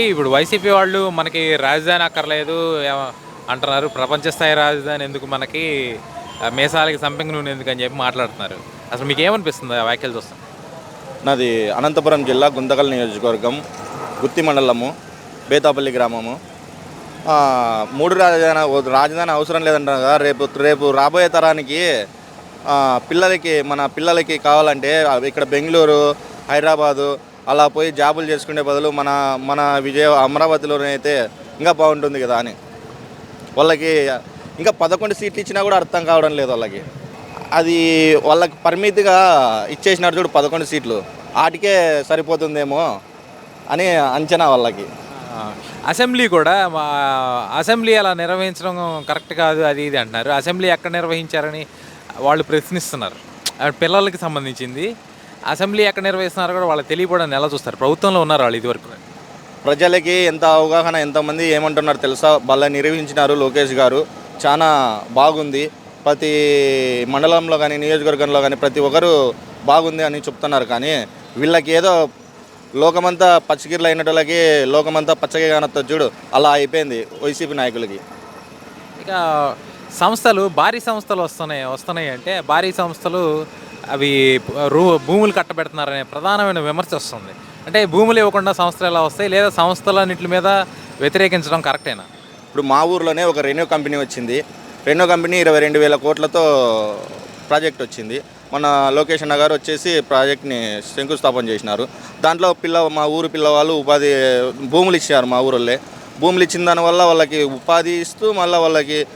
ఇప్పుడు వైసీపీ వాళ్ళు మనకి రాజధాని అక్కర్లేదు అంటున్నారు. ప్రపంచ స్థాయి రాజధాని ఎందుకు మనకి మేసాలకి సంపింగ్ నూనె ఎందుకు అని చెప్పి మాట్లాడుతున్నారు. అసలు మీకు ఏమనిపిస్తుంది ఆ వ్యాఖ్యలు చూస్తాం? నాది అనంతపురం జిల్లా గుంతకల్ నియోజకవర్గం గుత్తి మండలము బేతాపల్లి గ్రామము. మూడు రాజధాని రాజధాని అవసరం లేదంటారు కదా. రేపు రేపు రాబోయే తరానికి పిల్లలకి మన పిల్లలకి కావాలంటే ఇక్కడ బెంగళూరు హైదరాబాదు అలా పోయి జాబులు చేసుకునే బదులు మన మన విజయ అమరావతిలోనే అయితే ఇంకా బాగుంటుంది కదా అని. వాళ్ళకి ఇంకా పదకొండు సీట్లు ఇచ్చినా కూడా అర్థం కావడం లేదు వాళ్ళకి. అది వాళ్ళకి పరిమితిగా ఇచ్చేసినారు చూడు పదకొండు సీట్లు. వాటికే సరిపోతుందేమో అని అంచనా వాళ్ళకి. అసెంబ్లీ కూడా మా అసెంబ్లీ అలా నిర్వహించడం కరెక్ట్ కాదు అది ఇది అంటున్నారు. అసెంబ్లీ ఎక్కడ నిర్వహించారని వాళ్ళు ప్రశ్నిస్తున్నారు. పిల్లలకి సంబంధించింది. అసెంబ్లీ ఎక్కడ నిర్వహిస్తున్నారు కూడా వాళ్ళకి తెలియకపోవడం ఎలా చూస్తారు? ప్రభుత్వంలో ఉన్నారు వాళ్ళు ఇదివరకు? ప్రజలకి ఎంత అవగాహన ఎంతమంది ఏమంటున్నారు తెలుసా? వాళ్ళ నిర్వహించినారు లోకేష్ గారు. చాలా బాగుంది. ప్రతి మండలంలో కానీ నియోజకవర్గంలో కానీ ప్రతి ఒక్కరు బాగుంది అని చెప్తున్నారు. కానీ వీళ్ళకి ఏదో లోకమంతా పచ్చగిర్లు అయినట్టులకి లోకమంతా పచ్చగా కానొస్తుంది చూడు అలా అయిపోయింది వైసీపీ నాయకులకి. ఇక సంస్థలు భారీ సంస్థలు వస్తున్నాయి వస్తున్నాయి అంటే భారీ సంస్థలు అవి రూ భూములు కట్టబెడుతున్నారనే ప్రధానమైన విమర్శ వస్తుంది. అంటే భూములు ఇవ్వకుండా సంస్థలు ఎలా వస్తాయి? లేదా సంస్థలన్నింటి మీద వ్యతిరేకించడం కరెక్టేనా? ఇప్పుడు మా ఊర్లోనే ఒక రెన్యూ కంపెనీ వచ్చింది. రెన్యూ కంపెనీ ఇరవై రెండు వేల కోట్లతో ప్రాజెక్ట్ వచ్చింది. మన లోకేష్ అన్న గారు వచ్చేసి ప్రాజెక్ట్ని శంకుస్థాపన చేసినారు. దాంట్లో పిల్ల మా ఊరు పిల్లవాళ్ళు ఉపాధి భూములు ఇచ్చారు మా ఊరోళ్ళే. భూములు ఇచ్చిన దానివల్ల వాళ్ళకి ఉపాధి ఇస్తూ మళ్ళీ వాళ్ళకి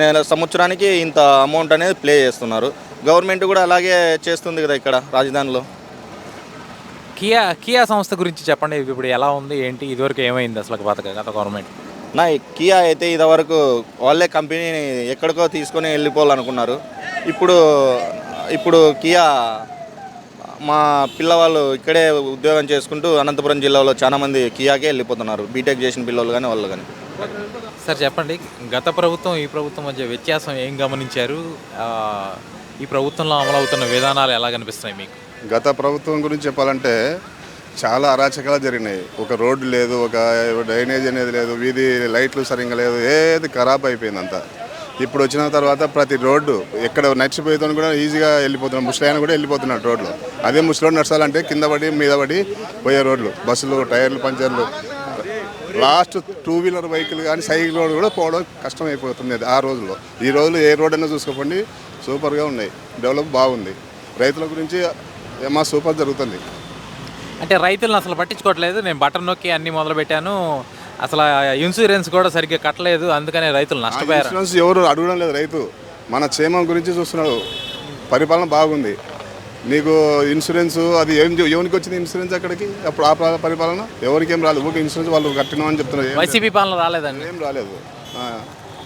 నెల సంవత్సరానికి ఇంత అమౌంట్ అనేది ప్లే చేస్తున్నారు. గవర్నమెంట్ కూడా అలాగే చేస్తుంది కదా ఇక్కడ రాజధానిలో. కియా కియా సంస్థ గురించి చెప్పండి. ఇప్పుడు ఎలా ఉంది ఏంటి ఇదివరకు ఏమైంది అసలు గత గత గవర్నమెంట్? నా కియా అయితే ఇదివరకు వాళ్ళే కంపెనీని ఎక్కడికో తీసుకొని వెళ్ళిపోవాలనుకున్నారు. ఇప్పుడు ఇప్పుడు కియా మా పిల్లవాళ్ళు ఇక్కడే ఉద్యోగం చేసుకుంటూ అనంతపురం జిల్లాలో చాలా మంది కియాకే వెళ్ళిపోతున్నారు. బీటెక్ చేసిన పిల్లలు కానీ వాళ్ళు కానీ సార్ చెప్పండి. గత ప్రభుత్వం ఈ ప్రభుత్వం మధ్య వ్యత్యాసం ఏం గమనించారు? ఈ ప్రభుత్వంలో అమలవుతున్న విధానాలు ఎలా కనిపిస్తున్నాయి మీకు? గత ప్రభుత్వం గురించి చెప్పాలంటే చాలా అరాచకాలు జరిగినాయి. ఒక రోడ్డు లేదు ఒక డ్రైనేజ్ అనేది లేదు వీధి లైట్లు సరిగ్గా లేదు ఏది ఖరాబ్ అయిపోయింది అంతా ఇప్పుడు వచ్చిన తర్వాత ప్రతి రోడ్డు ఎక్కడ నడిచిపోయేతో కూడా ఈజీగా వెళ్ళిపోతున్నాం ముసలాయన కూడా వెళ్ళిపోతున్నాడు రోడ్లు. అదే ముసలోడు నడచాలంటే కింద పడి మీద పడి పోయే రోడ్లు. బస్సులు టైర్లు పంచర్లు లాస్ట్ టూ వీలర్ వెహికల్ కానీ సైకిల్ రోడ్ కూడా పోవడం కష్టం అయిపోతుంది అది ఆ రోజుల్లో. ఈ రోజులు ఏ రోడ్ అయినా చూసుకోండి సూపర్గా ఉన్నాయి. డెవలప్ బాగుంది. రైతుల గురించి ఏమా సూపర్ జరుగుతుంది. అంటే రైతులను అసలు పట్టించుకోవట్లేదు. నేను బటన్ నొక్కి అన్ని మొదలు పెట్టాను అసలు ఇన్సూరెన్స్ కూడా సరిగ్గా కట్టలేదు. అందుకనే రైతులు నష్టపోయారు. ఇన్సూరెన్స్ ఎవరు అడగడం లేదు రైతు. మన క్షేమం గురించి చూస్తున్నాడు. పరిపాలన బాగుంది. నీకు ఇన్సూరెన్స్ అది ఏం ఎవరికి వచ్చింది ఇన్సూరెన్స్ అక్కడికి? అప్పుడు ఆ ప్ర- పరిపాలన? ఎవరికి ఏం రాలేదు. ఊరికి ఇన్సూరెన్స్ వాళ్ళు కట్టినామని చెప్తున్నారు. ఏం- వైసీపీ పాలన రాలేదండి. ఏం రాలేదు.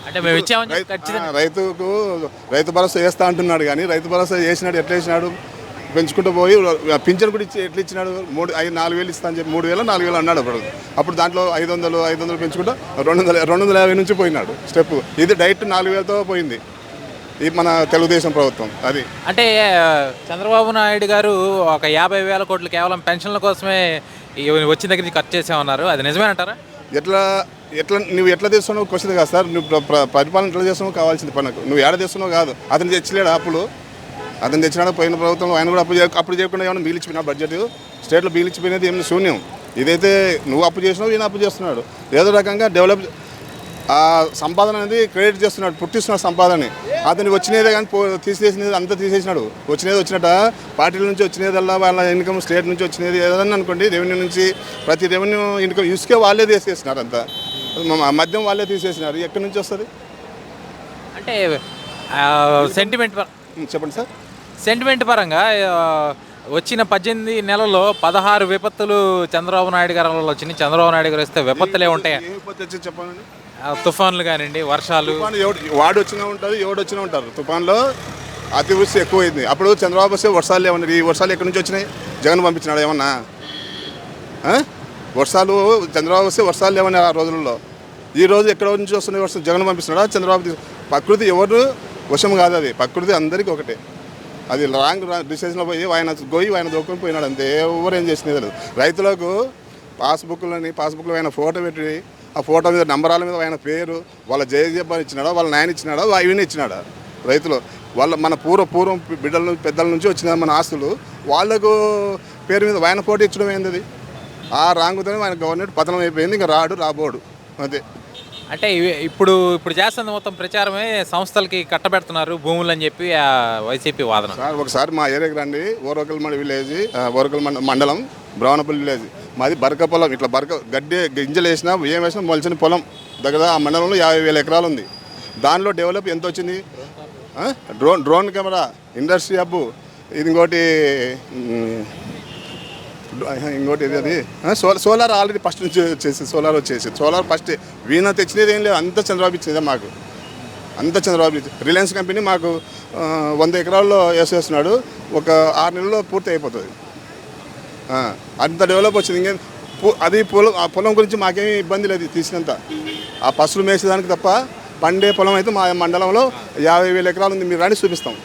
అంటే మేము ఇచ్చామని రైతుకు రైతు భరోసా వేస్తా అంటున్నాడు కానీ రైతు భరోసా చేసినాడు ఎట్లా వేసినాడు పెంచుకుంటూ పోయి పింఛన్ కూడా ఇచ్చి ఎట్లా ఇచ్చినాడు? మూడు ఐదు నాలుగు వేలు ఇస్తా అని చెప్పి మూడు వేలు నాలుగు వేలు అన్నాడు అప్పుడు. అప్పుడు దాంట్లో ఐదు వందలు ఐదు వందలు పెంచుకుంటూ రెండు వందల రెండు వందల యాభై నుంచి పోయినాడు స్టెప్. ఇది డైరెక్ట్ నాలుగు వేలతో పోయింది. ఇది మన తెలుగుదేశం ప్రభుత్వం అది. అంటే చంద్రబాబు నాయుడు గారు ఒక యాభై వేల కోట్లు కేవలం పెన్షన్ల కోసమే వచ్చిన దగ్గర నుంచి ఖర్చు చేసామన్నారు అది నిజమేనంటారా ఎట్లా ఎట్లా నువ్వు ఎట్లా చేస్తున్నావు క్వశ్చన్ కాదు సార్. నువ్వు ప్ర- ప్ర- పరిపాలన ఎట్లా చేస్తున్నావు కావాల్సింది పనకు. నువ్వు ఏడ చేస్తున్నావు కాదు. అతను తెచ్చలేడు అప్పులు. అతను తెచ్చినాడు పోయిన ప్రభుత్వంలో ఆయన కూడా అప్పు అప్పుడు చేయకుండా ఏమైనా మిగిలిచిపోయినా బడ్జెట్. స్టేట్లో మిగిలిచిపోయినది ఏమైనా శూన్యం. ఇదైతే నువ్వు అప్పు చేసినావు ఈయన అప్పు చేస్తున్నాడు. ఏదో రకంగా డెవలప్ ఆ సంపాదన అనేది క్రెడిట్ చేస్తున్నాడు పుట్టిస్తున్నాడు సంపాదనని. అతనికి వచ్చినదే కానీ తీసేసినది అంతా తీసేసినాడు. వచ్చినది వచ్చినట్ట పార్టీల నుంచి వచ్చినదల్లా వాళ్ళ ఇన్కమ్ స్టేట్ నుంచి వచ్చినది ఏదన్నా అనుకోండి రెవెన్యూ నుంచి ప్రతి రెవెన్యూ ఇన్కమ్ ఇసుకే వాళ్ళే తీసేసినారు అంతా. మద్యం వాళ్ళే తీసేసినారు. ఎక్కడి నుంచి వస్తుంది? అంటే సెంటిమెంట్ చెప్పండి సార్. సెంటిమెంట్ పరంగా వచ్చిన పద్దెనిమిది నెలల్లో పదహారు విపత్తులు చంద్రబాబు నాయుడు గారి వచ్చినాయి. చంద్రబాబు నాయుడు గారు వస్తే విపత్తులే ఉంటాయి? చెప్పండి? తుఫాన్లు కానివ్వండి వర్షాలు. వాడు వచ్చినా ఉంటారు ఎవడు వచ్చినా ఉంటారు. తుఫాన్లో అతివృష్టి ఎక్కువైంది. అప్పుడు చంద్రబాబు వస్తే వర్షాలు ఏమన్నారు ఈ వర్షాలు ఎక్కడి నుంచి వచ్చినాయి? జగన్ పంపించినాడు ఏమన్నా? వర్షాలు చంద్రబాబు వస్తే వర్షాలు లేవన్నారు ఆ రోజుల్లో? ఈ రోజు ఎక్కడ నుంచి వస్తున్నాయి వర్షం జగన్ పంపిస్తున్నాడా? చంద్రబాబు ప్రకృతి ఎవరు? వశం కాదు అది. ప్రకృతి అందరికీ ఒకటే. అది రాంగ్ డిసిషన్లో పోయి ఆయన పోయి ఆయన దొక్కుని పోయినాడు అంతే. ఎవరు ఏం చేసినది లేదు రైతులకు పాస్బుక్లని పాస్బుక్లో ఆయన ఫోటో పెట్టి ఆ ఫోటో మీద నంబరాల మీద ఆయన పేరు వాళ్ళ జయజీబాన్ ఇచ్చినాడా వాళ్ళ నాయన ఇచ్చినాడా ఇవన్నీ ఇచ్చినాడా రైతులు. వాళ్ళ మన పూర్వ పూర్వం బిడ్డల నుంచి పెద్దల నుంచి వచ్చిన మన ఆస్తులు వాళ్ళకు పేరు మీద వాయన ఫోటో ఇచ్చడం ఏంది ఆ రాంగుతోనే ఆయన గవర్నమెంట్ పతనం అయిపోయింది ఇంకా రాడు రాబోడు. అదే అంటే ఇప్పుడు ఇప్పుడు చేస్తుంది మొత్తం ప్రచారమే సంస్థలకి కట్టబెడుతున్నారు భూములు అని చెప్పి వైసీపీ వాదన. సార్ ఒకసారి మా ఏరియాకి రండి. ఓరకల్మండ విలేజ్ ఓరకల్ మండలం బ్రహ్మణపల్లి విలేజ్. మాది బరక పొలం ఇట్లా బరక గడ్డి గింజలు వేసినా ఏం వేసినా మొలిచిన పొలం. దగ్గర ఆ మండలంలో యాభై వేల ఎకరాలు ఉంది. దానిలో డెవలప్ ఎంత వచ్చింది? Drone drone camera industry hub ఇది ఇంకోటి ఇంకోటి ఇది అది? సోలార్ సోలార్ ఆల్రెడీ ఫస్ట్ నుంచి వచ్చేసి సోలార్ వచ్చేసి. సోలార్ ఫస్ట్ వీణ తెచ్చినది ఏం లేదు అంత చంద్రబాబు ఇచ్చిందే మాకు. అంత చంద్రబాబు రిలయన్స్ కంపెనీ మాకు వంద ఎకరాల్లో వేసేస్తున్నాడు ఒక ఆరు నెలల్లో పూర్తి అయిపోతుంది. అంత డెవలప్ వచ్చింది. ఇంకేం అది పొలం ఆ పొలం గురించి మాకేమీ ఇబ్బంది లేదు తీసినంత. ఆ పసులు మేసేదానికి తప్ప పండే పొలం అయితే మా మండలంలో యాభై వేల ఎకరాలు ఉంది. మీరు రాని చూపిస్తాం.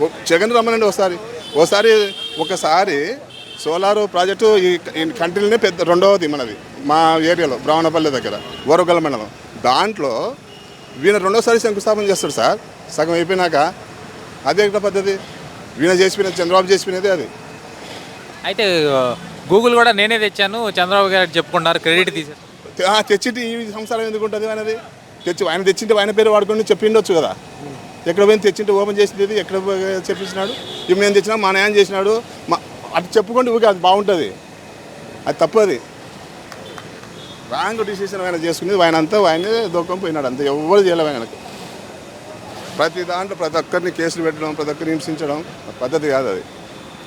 ఓ- జగన్ రమ్మనండి ఒకసారి. ఒకసారి ఒకసారి సోలార్ ప్రాజెక్టు ఈ కంట్రీలోనే పెద్ద రెండవది మనది మా ఏరియాలో బ్రాహ్మణపల్లి దగ్గర ఓరగల మండలం. దాంట్లో వీణ రెండోసారి శంకుస్థాపన చేస్తాడు సార్. సగం అయిపోయినాక అదే పద్ధతి? వీణ చేసిపోయినది చంద్రబాబు చేసిపోయినదే అది. అయితే గూగుల్ కూడా నేనే తెచ్చాను చంద్రబాబు గారు చెప్పుకున్నారు క్రెడిట్ తీసేసి. తె- ఆ, తెచ్చింటి ఈ సంసారం ఎందుకు ఉంటుంది ఆయనది తెచ్చి ఆయన తెచ్చింటే ఆయన పేరు వాడుకొని చెప్పిండొచ్చు కదా. ఎక్కడ పోయి తెచ్చింటే ఓపెన్ చేసింది ఎక్కడ పోయి చెప్పించినాడు ఇప్పుడు నేను తెచ్చినా మా న్యాయం చేసినాడు మా అది చెప్పుకోండి ఊరికే అది బాగుంటుంది. అది తప్పు అది రాంగ్ డిసిషన్ ఆయన చేసుకునేది ఆయన అంతా ఆయనే దూకం పోయినాడు అంతే. ఎవరు చేయలేము ఆయనకు. ప్రతి దాంట్లో ప్రతి ఒక్కరిని కేసులు పెట్టడం ప్రతి ఒక్కరిని హింసించడం పద్ధతి కాదు అది.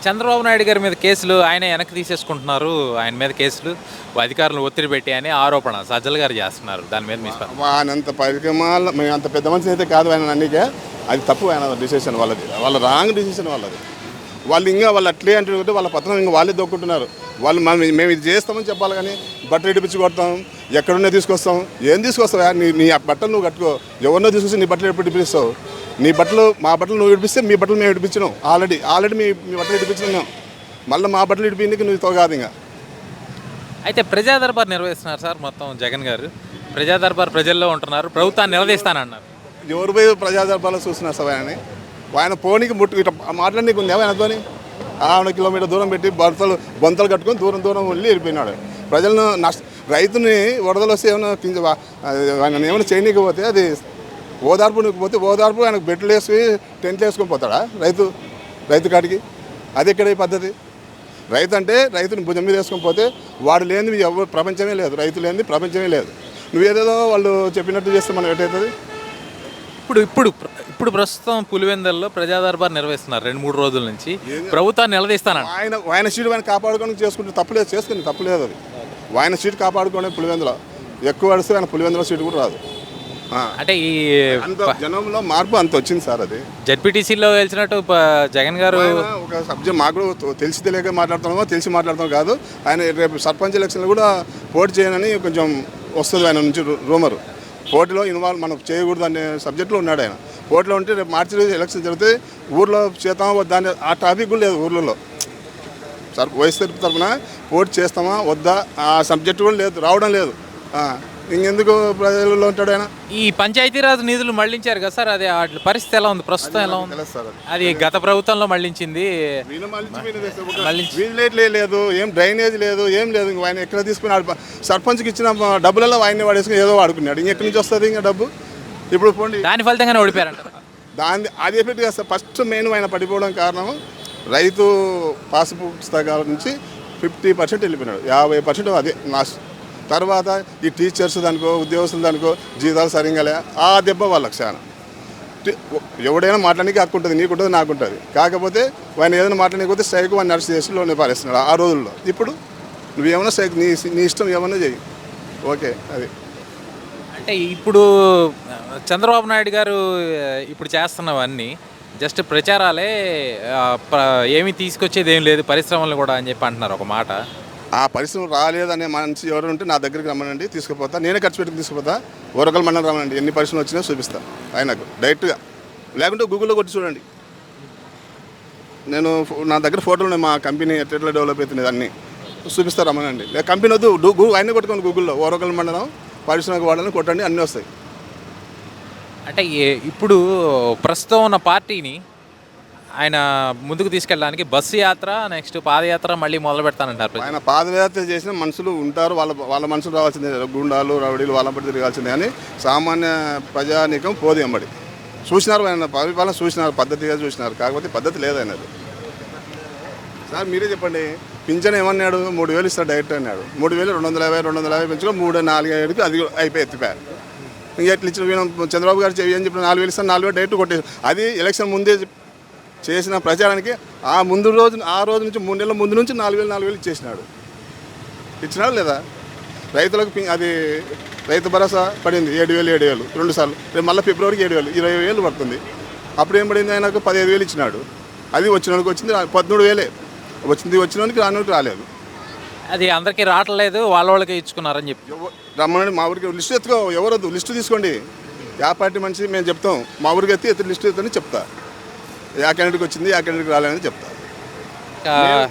చంద్రబాబు నాయుడు గారి మీద కేసులు ఆయన వెనక్కి తీసేసుకుంటున్నారు ఆయన మీద కేసులు అధికారులు ఒత్తిడి పెట్టి అని ఆరోపణ సజ్జల గారు చేస్తున్నారు. దాని మీద మీ స్పందన. వానంత పరికమాల మేము అంత పెద్ద మనిషి అయితే కాదు ఆయన అన్నికే. అది తప్పు ఆయన డిసిషన్ వాళ్ళది. వాళ్ళ రాంగ్ డిసిషన్ వాళ్ళది. వాళ్ళు ఇంకా వాళ్ళు అట్లే అంటే వాళ్ళ పత్రం ఇంకా వాళ్ళే దొక్కుంటున్నారు. వాళ్ళు మనం మేము ఇది చేస్తామని చెప్పాలి కానీ బట్టలు ఇడిపించి కొడతాం ఎక్కడున్నా తీసుకొస్తాం. ఏం తీసుకొస్తావు నీ నీ ఆ బట్టలు నువ్వు కట్టుకో. ఎవరినో తీసుకొచ్చి నీ బట్టలు ఎప్పుడు ఇడిపిస్తావు? నీ బట్టలు మా బట్టలు నువ్వు ఇడిపిస్తే మీ బట్టలు మేము ఇడిపించినాం. ఆల్రెడీ ఆల్రెడీ మీ మీ బట్టలు ఇడిపించినాం మేము. మళ్ళీ మా బట్టలు ఇడిపించడానికి నువ్వు కాదు ఇంకా. అయితే ప్రజా దర్బార్ నిర్వహిస్తున్నారు సార్ మొత్తం జగన్ గారు. ప్రజా దర్బార్ ప్రజల్లో ఉంటున్నారు. ప్రభుత్వాన్ని నిలదీస్తానన్నారు. ఎవరు పోయి ప్రజాదర్బాలో చూస్తున్నారు సార్ ఆయనని? ఆయన పోనీకి ముట్టు ఇట్లా మాట్లాడనీకి ఉంది. ఆయనతోని ఆవిడ కిలోమీటర్ దూరం పెట్టి బొంతలు బొంతలు కట్టుకొని దూరం దూరం వెళ్ళి వెళ్ళిపోయినాడు. ప్రజలను నష్ట రైతుని వరదలు వస్తే ఏమైనా కింద ఆయన ఏమైనా చేయనీకపోతే అది ఓదార్పు పోతే ఓదార్పు ఆయనకు బెడ్లు వేసి టెంట్లు వేసుకొని పోతాడా రైతు రైతు కాడికి? అది ఎక్కడ పద్ధతి? రైతు అంటే రైతుని భుజం మీద వేసుకొని పోతే వాడు లేనిది ఎవరు ప్రపంచమే లేదు. రైతు లేనిది ప్రపంచమే లేదు. నువ్వేదేదో వాళ్ళు చెప్పినట్టు చేస్తే మనం ఎటవుతుంది ఇప్పుడు ఇప్పుడు ప్ర- ఇప్పుడు ప్రస్తుతం పులివెందల్లో ప్రజా దర్బార్ నిర్వహిస్తున్నారు రెండు మూడు రోజుల నుంచి. ప్రభుత్వాన్ని నిలదీస్తానన్నారు ఆయన ఆయన సీటు ఆయన కాపాడుకొని చేసుకుంటే తప్పులేదు చేసుకుని తప్పులేదు అది. ఆయన సీటు కాపాడుకోవడం పులివెందులో ఎక్కువ పడిస్తే ఆయన పులివెందులో సీటు కూడా రాదు. ఆ. అంటే ఈ అంత జనంలో మార్పు అంత వచ్చింది సార్ అది. జడ్పీటీసీలో గెలిచినట్టు ప- జగన్ గారు ఆయన ఒక సబ్జెక్ట్ మాకు కూడా తె- తెలిసి తెలియక మాట్లాడుతున్నామో తెలిసి మాట్లాడుతాం కాదు. ఆయన రేపు సర్పంచ్ ఎలక్షన్లో కూడా పోటీ చేయనని కొంచెం వస్తుంది ఆయన నుంచి రూమరు. పోటీలో ఇన్వాల్వ్ మనం చేయకూడదు అనే సబ్జెక్ట్లో ఉన్నాడు ఆయన. పోటీలో ఉంటే రేపు మార్చి రోజు ఎలక్షన్ జరిగితే ఊర్లో చేద్దామా వద్దా ఆ టాపిక్ కూడా లేదు ఊర్లలో. సార్ వైఎస్ఆర్ తరఫున పోటీ చేస్తామా వద్దా? ఆ సబ్జెక్ట్ కూడా లేదు రావడం లేదు. ఇంకెందుకు ప్రజలలో ఉంటాడు ఆయన? ఈ పంచాయతీరాజ్ నిధులు మళ్ళించారు కదా సార్ అది వాటి పరిస్థితి ఎలా ఉంది? ప్రస్తుతం ఎలా ఉంది? అది. గత ప్రభుత్వంలో మళ్ళించింది. లేదు ఏం డ్రైనేజ్ లేదు ఏం లేదు ఇంక ఆయన ఎక్కడ తీసుకుని సర్పంచ్కి ఇచ్చిన డబ్బులలో ఆయన్ని వాడేసుకుని ఏదో వాడుకున్నాడు. ఇంకెక్కడి నుంచి వస్తుంది ఇంకా డబ్బు? ఇప్పుడు పోండి. దాని ఫలితంగానే ఓడిపోయారంట. దాని అది ఎఫెక్ట్ కాదు సార్ ఫస్ట్ మెయిన్ ఆయన పడిపోవడం కారణం రైతు పాస్ పుస్తకాల నుంచి ఫిఫ్టీ పర్సెంట్ వెళ్ళిపోయినాడు. యాభై పర్సెంట్ అదే లాస్ట్. తర్వాత ఈ టీచర్స్ దానికో ఉద్యోగస్తులు దానికో జీతాలు సరిగ్గా లే ఆ దెబ్బ వాళ్ళకి చాలా. ఎవడైనా మాట్లాడడానికి హక్కు ఉంటుంది నీకు ఉంటుంది నాకు ఉంటుంది. కాకపోతే ఆయన ఏదైనా మాట్లాడకపోతే స్ట్రైక్ వాడిని అరెస్ట్ చేసి లోనే పారేస్తున్నాడు ఆ రోజుల్లో. ఇప్పుడు నువ్వేమన్నా స్ట్రైక్ నీ నీ ఇష్టం ఏమన్నా చెయ్యి. ఓకే అది. అంటే ఇప్పుడు చంద్రబాబు నాయుడు గారు ఇప్పుడు చేస్తున్నవన్నీ జస్ట్ ప్రచారాలే ప్ర- ఏమీ తీసుకొచ్చేది ఏం లేదు పరిశ్రమలు కూడా అని చెప్పి అంటున్నారు ఒక మాట. ఆ పరిశ్రమ రాలేదనే మనిషి ఎవరు ఉంటే నా దగ్గరికి రమ్మనండి తీసుకుపోతా. నేనే ఖర్చు పెట్టి తీసుకుపోతా. ఓరకల్ మండలం రమ్మనండి ఎన్ని పరిశ్రమలు వచ్చినా చూపిస్తా ఆయనకు డైరెక్ట్గా. లేకుంటే గూగుల్లో కొట్టి చూడండి. నేను ఫో- నా దగ్గర ఫోటోలు ఉన్నాయి మా కంపెనీ ఎట్లా డెవలప్ అవుతుంది అన్నీ. చూపిస్తా రమ్మనండి. కంపెనీ వద్దు అన్నీ కొట్టుకోండి గూగుల్లో ఓరకల్ మండలం. పారిశ్రామిక వాడని కొట్టండి అన్నీ వస్తాయి. అంటే ఇప్పుడు ప్రస్తుతం ఉన్న పార్టీని ఆయన ముందుకు తీసుకెళ్ళడానికి బస్సు యాత్ర నెక్స్ట్ పాదయాత్ర మళ్ళీ మొదలు పెడతానంటారు. ఆయన పాదయాత్ర చేసిన మనుషులు ఉంటారు వాళ్ళ వాళ్ళ మనుషులు రావాల్సిందే గుండాలు రౌడీలు వాళ్ళ పట్టి తిరగాల్సిందే అని సామాన్య ప్రజానీకం పోదు ఎంబడి. చూసినారు ఆయన పరిపాలన చూసినారు పద్ధతిగా చూసినారు కాకపోతే పద్ధతి లేదు ఆయనది. సార్ మీరే చెప్పండి. పింఛన్ ఏమన్నాడు? మూడు వేలు ఇస్తాడు డైరెక్ట్ అన్నాడు. మూడు వేలు రెండు వందల యాభై రెండు వందల యాభై పెంచుకో మూడు నాలుగు ఐదుకి అది అయిపోయి ఎత్తిపోయారు ఇంకా ఎట్లా ఇచ్చిన చంద్రబాబు గారు చెవి అని చెప్పిన నాలుగు వేలు ఇస్తాను నాలుగు వేలు డైరెక్ట్ కొట్టేసి అది ఎలక్షన్ ముందే చేసిన ప్రచారానికి ఆ ముందు రోజు ఆ రోజు నుంచి మూడు నెలల ముందు నుంచి నాలుగు వేలు నాలుగు వేలు ఇచ్చేసినాడు. ఇచ్చినాడు లేదా? రైతులకు అది రైతు భరోసా పడింది ఏడు వేలు ఏడు వేలు రెండు సార్లు. రేపు మళ్ళీ ఫిబ్రవరికి ఏడు వేలు ఇరవై వేలు పడుతుంది. అప్పుడు ఏం పడింది ఆయనకు? పదిహేను వేలు ఇచ్చినాడు. అది వచ్చినోడికి వచ్చింది పదమూడు వేలే. వచ్చింది వచ్చినోడికి రానోడికి రాలేదు. అది అందరికీ రావట్లేదు వాళ్ళ వాళ్ళకి ఇచ్చుకున్నారని చెప్పి. ఎవ- రమ్మని మా ఊరికి లిస్టు ఎత్తుకో ఎవరొద్దు లిస్టు తీసుకోండి. యా పార్టీ మనిషి మేము చెప్తాం మా ఊరికి ఎత్తి ఎత్తి లిస్టు ఎత్తని చెప్తా. యా క్యాండిడేట్కి వచ్చింది యా క్యాండిడేట్కి రాలేదని చెప్తా.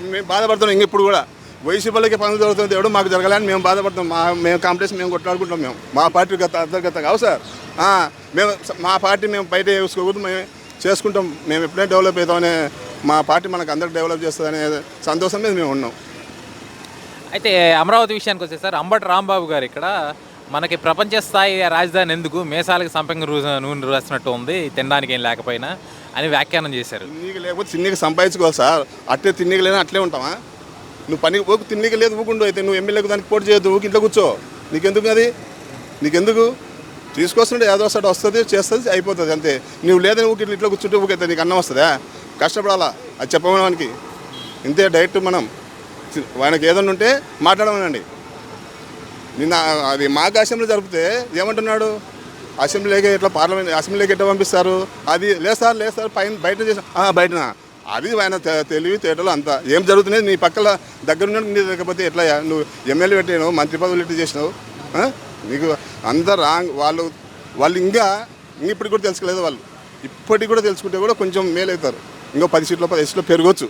మేము- బాధపడుతున్నాం ఇంక ఇప్పుడు కూడా. వైసీపీలకి పనులు జరుగుతుంది దేవుడు మాకు జరగాలని మేము బాధపడుతున్నాం. మా మేము కాంపిటీషన్ మేము కొట్లాడుకుంటాం మేము. మా పార్టీ గత అంతర్గత కావు సార్. మేము మా పార్టీ మేము బయట వేసుకోకూడదు మేము చేసుకుంటాం. మేము ఎప్పుడైనా డెవలప్ అవుతామనే మా పార్టీ మనకు అందరికి డెవలప్ చేస్తుందనే సంతోషం మీద మేము ఉన్నాం. అయితే అమరావతి విషయానికి వస్తే సార్ అంబటి రాంబాబు గారు ఇక్కడ మనకి ప్రపంచ స్థాయి రాజధాని ఎందుకు మేసాలకి సంపంగ నూనె రాసినట్టు ఉంది తినడానికి ఏం లేకపోయినా అని వ్యాఖ్యానం చేశారు. తిన్నీకి లేకపోతే తిన్నీకి సంపాదించుకోవాలి సార్. అట్లే తిన్నీకి లేని అట్లే ఉంటామా? నువ్వు పని ఊకు తిన్నీకి లేదు ఊకుండు అయితే నువ్వు ఎమ్మెల్యేకు దానికి పోటీ చేయొద్దు ఊకి ఇంట్లో కూర్చో. నీకెందుకు అది? నీకెందుకు? తీసుకొస్తుంటే ఏదో వస్తాడు వస్తుంది చేస్తుంది అయిపోతుంది అంతే. నువ్వు లేదని ఊకి ఇట్లా ఇట్లా కూర్చుంటే ఊకైతే నీకు అన్నం వస్తుందా? కష్టపడాలా? అది చెప్పమని వానికి. ఇంతే డైరెక్ట్ మనం ఆయనకి ఏదన్నా ఉంటే మాట్లాడమనండి. నిన్న అది మాకు అసెంబ్లీ జరిపితే ఏమంటున్నాడు? అసెంబ్లీకి ఇట్లా పార్లమెంట్ అసెంబ్లీకి ఎట్లా పంపిస్తారు? అది లేదు సార్ లేదు సార్ పైన బయట చేసిన బయటన? అది ఆయన తెలివి తేటలు అంతా. ఏం జరుగుతున్నాయి? నీ పక్కల దగ్గర ఉన్నట్టు నీ లేకపోతే ఎట్లా నువ్వు ఎమ్మెల్యే పెట్టావు మంత్రి పదవులు ఎట్లా చేసినావు నీకు అంతా రాంగ్ వాళ్ళు వాళ్ళు ఇంకా ఇంక ఇప్పటికి కూడా తెలుసుకోలేదు వాళ్ళు. ఇప్పటికి కూడా తెలుసుకుంటే కూడా కొంచెం మేలు అవుతారు ఇంకో పది సీట్లు పది సీట్లు పెరగవచ్చు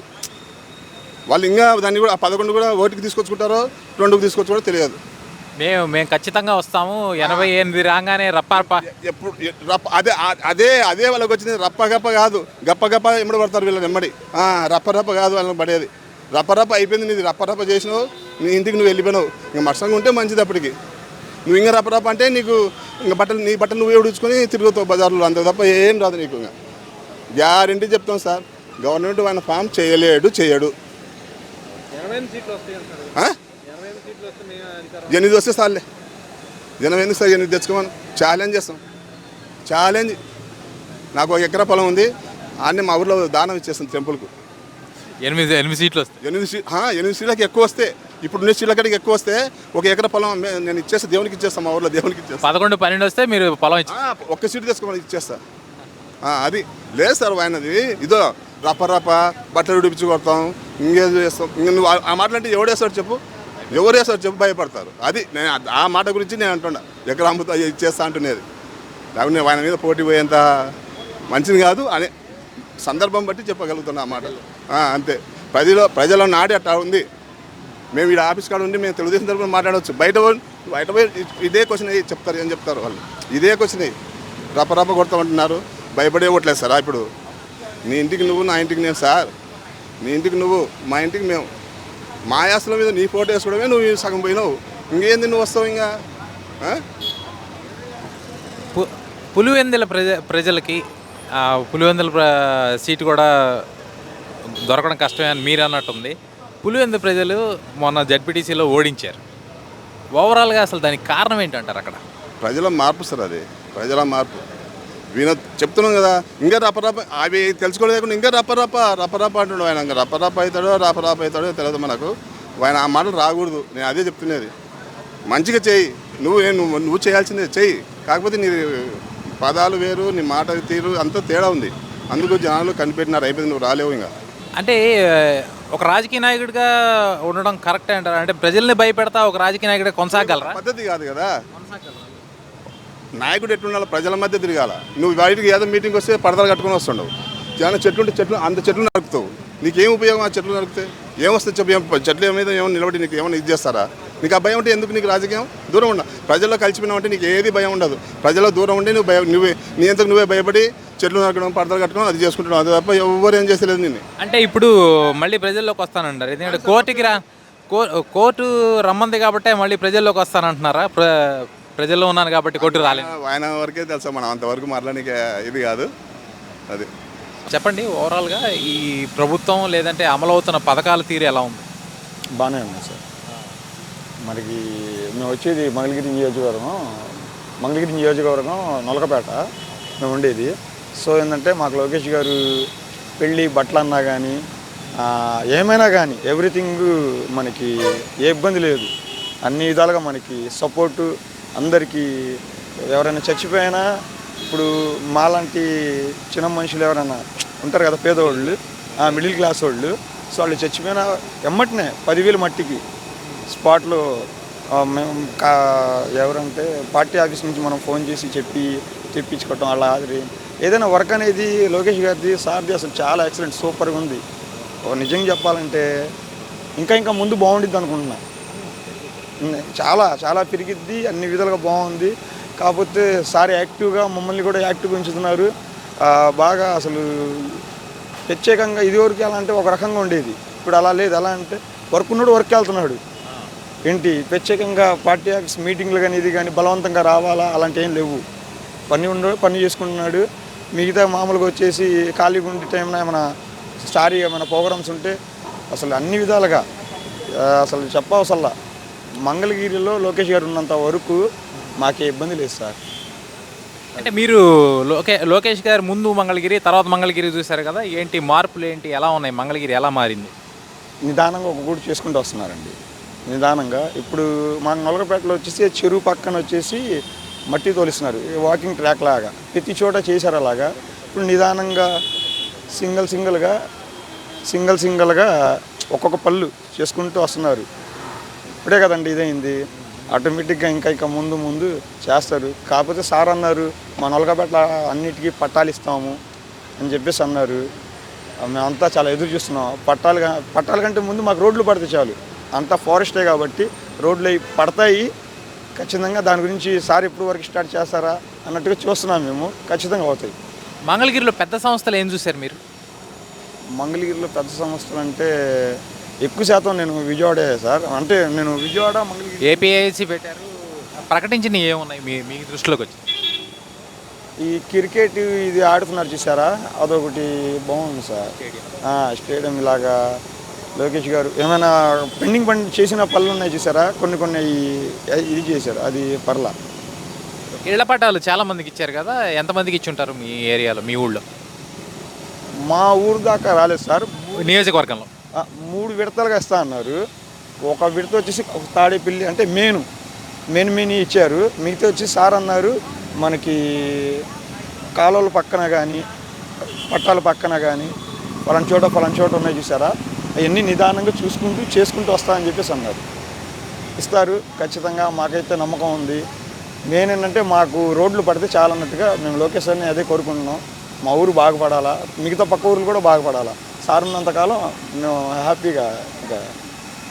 వాళ్ళు ఇంకా దాన్ని కూడా ఆ పదకొండు కూడా ఓటుకి తీసుకొచ్చుకుంటారో రెండుకి తీసుకొచ్చుకోవడం తెలియదు. మేము మేము ఖచ్చితంగా వస్తాము. ఎనభై ఎనిమిది రాగానే రప్ప ఎప్పుడు రప్ప అదే అదే అదే వాళ్ళకి వచ్చింది. రప్ప గప్ప కాదు. గప్ప గప్ప ఎమ్మడి పడతారు వీళ్ళని ఎమ్మడి. రప్ప రప్ప కాదు వాళ్ళని పడేది. రప్ప రప్ప అయిపోయింది నీది. రప్ప రప్ప చేసినావు. నీ ఇంటికి నువ్వు వెళ్ళిపోయినావు. ఇంకా మర్సంగా ఉంటే మంచిది అప్పటికి. నువ్వు ఇంకా రప్ప రప్ప అంటే నీకు ఇంకా బట్టలు నీ బట్టలు నువ్వే ఉడుచుకొని తిరుగుతావు బజార్లో. అంత తప్ప ఏం రాదు నీకు ఇంకా. గ్యారంటీ చెప్తాం సార్. గవర్నమెంట్ ఆయన ఫామ్ చేయలేడు చేయడు? ఎనిమిది వస్తే సార్లే. జనం ఎందుకు సార్ ఎనిమిది తెచ్చుకోమని. ఛాలెంజ్ చేస్తాం. ఛాలెంజ్ నాకు ఒక ఎకరా పొలం ఉంది. అన్నీ మా ఊర్లో దానం ఇచ్చేస్తాం టెంపుల్కు. ఎనిమిది ఎనిమిది సీట్లు వస్తాయి. ఎనిమిది సీ ఆ, ఎనిమిది సీట్లకి ఎక్కువ వస్తే ఇప్పుడు ఉన్న సీట్ల కాడికి ఎక్కువ వస్తే ఒక ఎకరా పొలం నేను ఇచ్చేస్తా దేవునికి ఇచ్చేస్తాను మా ఊర్లో దేవునికి ఇచ్చేస్తా. పదకొండు పన్నెండు వస్తే మీరు పొలం ఇచ్చి ఆ, ఒక్క సీటు తెచ్చుకోమని ఇచ్చేస్తా. ఆ, అది. లేదు సార్ ఆయనది ఇదో రప్ప రప్ప బట్టలు ఉడిపించి కొడతాం ఇంకేం చేస్తాం. ఇంక నువ్వు ఆ- మాటలంటే ఎవడు వేస్తాడు చెప్పు? ఎవరు వేస్తాడు చెప్పు భయపడతారు. అది నేను ఆ- మాట గురించి నేను అంటున్నా. ఎక్కడ అమ్ముతా ఇచ్చేస్తా అంటున్నది. లేకపోతే నేను ఆయన మీద పోటీ పోయేంత మంచిది కాదు అనే సందర్భం బట్టి చెప్పగలుగుతున్నా ఆ మాట. అంతే. ప్రజలో ప్రజల నాడి అట్లా ఉంది. మేము ఇక్కడ ఆఫీస్ కాడ ఉండి మేము తెలుగుదేశం తరపున మాట్లాడవచ్చు బయట బయట పోయి ఇదే క్వశ్చన్ అయ్యి చెప్తారు ఏం చెప్తారు వాళ్ళు? ఇదే క్వశ్చన్. అయ్యి రప్ప కొడతామంటున్నారు. భయపడే కొట్టలేదు సార్ ఇప్పుడు. నీ ఇంటికి నువ్వు నా ఇంటికి నేను సార్. నీ ఇంటికి నువ్వు మా ఇంటికి మేము. మా మీద నీ ఫోటో వేసుకోవడమే నువ్వు సగం పోయినావు. ఇంకేంది నువ్వు వస్తావు ఇంకా? పులివెందుల ప్రజ ప్రజలకి పులివెందుల ప్ర సీటు కూడా దొరకడం కష్టమే అని మీరు అన్నట్టుంది. పులివెందు ప్రజలు మొన్న జడ్పీటీసీలో ఓడించారు. ఓవరాల్గా అసలు దానికి కారణం ఏంటంటారు అక్కడ? ప్రజల మార్పు సార్ అది. ప్రజల మార్పు. విన చెప్తున్నాం కదా. ఇంకా రప్పరప్ప అవి తెలుసుకోలేకుండా ఇంకా రప్పరప్ప రప్పరప్ప అంటున్నాడు ఆయన ఇంకా. రప్పరప్ప అవుతాడో రప్పరప్ప అవుతాడో తెలియదు మనకు. ఆయన ఆ మాటలు రాకూడదు. నేను అదే చెప్తున్నది. మంచిగా చెయ్యి నువ్వు నువ్వు నువ్వు చేయాల్సిందే. చెయ్యి కాకపోతే నీ పదాలు వేరు నీ మాట తీరు అంతా తేడా ఉంది. అందుకు జనాలు కనిపెట్టినారు. అయిపోయింది. నువ్వు రాలేవు ఇంకా. అంటే ఒక రాజకీయ నాయకుడిగా ఉండడం కరెక్ట్ అంటారు? అంటే ప్రజల్ని భయపెడతా ఒక రాజకీయ నాయకుడిగా కొనసాగలరా పద్ధతి కాదు కదా. నాయకుడు ఎట్లుండాలి ప్రజల మధ్య తిరగాల. నువ్వు బయటికి ఏదో మీటింగ్ వస్తే పడతలు కట్టుకొని వస్తుండవు. చాలా చెట్లు ఉంటే చెట్లు అంత చెట్లు నరుకుతావు. నీకేం ఉపయోగం ఆ చెట్లు నరికితే? ఏమొస్తుంది చెప్పు ఏం చెట్ల మీద ఏమైనా నిలబడి నీకు ఏమైనా ఇది చేస్తారా? నీకు ఆ భయం ఉంటే ఎందుకు నీకు రాజకీయం? దూరం ఉండ. ప్రజల్లో కలిసిపోయినామంటే నీకు ఏది భయం ఉండదు. ప్రజల్లో దూరం ఉండి నువ్వు భయం నువ్వే నీ ఎంతకు నువ్వే భయపడి చెట్లు నరకడం పడతలు కట్టడం అది చేసుకుంటున్నావు. అది తప్ప ఎవరు ఏం చేస్తలేదు నేను అంటే ఇప్పుడు మళ్ళీ ప్రజల్లోకి వస్తానంటారు. ఎందుకంటే కోర్టుకి రా కోర్టు రమ్మంది కాబట్టే మళ్ళీ ప్రజల్లోకి వస్తానంటున్నారా? ప్ర ప్రజల్లో ఉన్నాను కాబట్టి కోర్టు రాలేదు. ఆయన వరకే తెలుసా మనం అంతవరకు మాట్లాడడానికి ఇది కాదు. అది. చెప్పండి ఓవరాల్గా ఈ ప్రభుత్వం లేదంటే అమలవుతున్న పథకాల తీరు ఎలా ఉంది? బాగానే ఉంది సార్. మనకి మేము వచ్చేది మంగళగిరి నియోజకవర్గం మంగళగిరి నియోజకవర్గం నొలకపేట మేము ఉండేది. సో ఏంటంటే మాకు లోకేష్ గారు పెళ్ళి బట్టలు అన్నా కానీ ఏమైనా కానీ ఎవ్రీథింగ్ మనకి ఏ ఇబ్బంది లేదు. అన్ని విధాలుగా మనకి సపోర్టు అందరికీ ఎవరైనా చచ్చిపోయినా ఇప్పుడు మాలాంటి చిన్న మనుషులు ఎవరైనా ఉంటారు కదా పేదవాళ్ళు మిడిల్ క్లాస్ వాళ్ళు సో వాళ్ళు చచ్చిపోయినా ఎమ్మటినే పదివేలు మట్టికి స్పాట్లో మేము కా ఎవరంటే పార్టీ ఆఫీస్ నుంచి మనం ఫోన్ చేసి చెప్పి తెప్పించుకోవటం అలా అది. ఏదైనా వర్క్ అనేది లోకేష్ గారిది సార్ది అసలు చాలా ఎక్సలెంట్ సూపర్గా ఉంది. నిజంగా చెప్పాలంటే ఇంకా ఇంకా ముందు బాగుండిద్ది అనుకుంటున్నాను చాలా చాలా పెరిగిద్ది అన్ని విధాలుగా బాగుంది. కాకపోతే సార్ యాక్టివ్గా మమ్మల్ని కూడా యాక్టివ్గా ఉంచుతున్నారు. బాగా అసలు ప్రత్యేకంగా ఇదివరకు ఎలా అంటే ఒక రకంగా ఉండేది. ఇప్పుడు అలా లేదు. ఎలా అంటే వర్క్ ఉన్నాడు వర్క్ వెళ్తున్నాడు. ఏంటి? ప్రత్యేకంగా పార్టీ ఆఫీస్ మీటింగ్లు కానీ ఇది కానీ బలవంతంగా రావాలా? అలాంటి ఏం లేవు. పని ఉండ పని చేసుకుంటున్నాడు. మిగతా మామూలుగా వచ్చేసి ఖాళీగా ఉండే టైంలో ఏమైనా స్టారీ ఏమైనా ప్రోగ్రామ్స్ ఉంటే అసలు అన్ని విధాలుగా అసలు చెప్పవసల్లా. మంగళగిరిలో లోకేష్ గారు ఉన్నంత వరకు మాకే ఇబ్బంది లేదు సార్. అంటే మీరు లోకే లోకేష్ గారు ముందు మంగళగిరి తర్వాత మంగళగిరి చూశారు కదా? ఏంటి మార్పులు ఏంటి? ఎలా ఉన్నాయి? మంగళగిరి ఎలా మారింది? నిదానంగా ఒక గూడు చేసుకుంటూ వస్తున్నారండి. నిదానంగా ఇప్పుడు మా నొలగపేటలో వచ్చేసి చెరువు పక్కన వచ్చేసి మట్టి తోలిస్తున్నారు. వాకింగ్ ట్రాక్ లాగా. ప్రతి చోట చేశారు అలాగా. ఇప్పుడు నిదానంగా సింగిల్ సింగిల్గా సింగిల్ సింగిల్గా ఒక్కొక్క పళ్ళు చేసుకుంటూ వస్తున్నారు. ఇప్పుడే కదండి ఇదైంది. ఆటోమేటిక్గా ఇంకా ఇంకా ముందు ముందు చేస్తారు. కాకపోతే సార్ అన్నారు మా నొలగపేట అన్నిటికీ పట్టాలు ఇస్తాము అని చెప్పేసి అన్నారు. మేమంతా చాలా ఎదురు చూస్తున్నాం. పట్టాలు పట్టాల కంటే ముందు మాకు రోడ్లు పడితే చాలు. అంతా ఫారెస్టే కాబట్టి రోడ్లు అవి పడతాయి. ఖచ్చితంగా దాని గురించి సార్ ఎప్పుడు వరకు స్టార్ట్ చేస్తారా అన్నట్టుగా చూస్తున్నాం మేము. ఖచ్చితంగా అవుతాయి. మంగళగిరిలో పెద్ద సంస్థలు ఏం చూశారు మీరు? మంగళగిరిలో పెద్ద సంస్థలు అంటే ఎక్కువ శాతం నేను విజయవాడే సార్. అంటే నేను విజయవాడ ఏపీఐసి పెట్టారు. ప్రకటించిన ఏమున్నాయి మీ మీ దృష్టిలోకి వచ్చి? ఈ క్రికెట్ ఇది ఆడుతున్నారు చూసారా? అదొకటి బాగుంది సార్. స్టేడియం. ఇలాగా లోకేష్ గారు ఏమైనా పెండింగ్ పని చేసిన పనులు ఉన్నాయి చూసారా? కొన్ని కొన్ని ఇది చేశారు. అది పర్లా. ఇళ్ళ పట్టాలు చాలా మందికి ఇచ్చారు కదా? ఎంతమందికి ఇచ్చి ఉంటారు మీ ఏరియాలో మీ ఊళ్ళో? మా ఊరు దాకా రాలేదు సార్. నియోజకవర్గంలో. మూడు విడతలుగా ఇస్తా అన్నారు. ఒక విడత వచ్చేసి ఒక తాడేపల్లి అంటే మెయిన్ మెయిన్ మెయిన్ ఇచ్చారు. మిగతా వచ్చి సార్ అన్నారు మనకి కాలువల పక్కన కానీ పట్టాల పక్కన కానీ పలానా చోట పలానా చోట ఉన్నాయి చూసారా? అవన్నీ నిదానంగా చూసుకుంటూ చేసుకుంటూ వస్తామని చెప్పేసి అన్నారు. ఇస్తారు. ఖచ్చితంగా మాకైతే నమ్మకం ఉంది. మెయిన్ ఏంటంటే మాకు రోడ్లు పడితే చాలా అన్నట్టుగా మేము లోకేష్ అదే కోరుకుంటున్నాం. మా ఊరు బాగుపడాలా? మిగతా పక్క ఊర్లు కూడా బాగుపడాలా? సార్ ఉన్నంతకాలం మేము హ్యాపీగా ఇంకా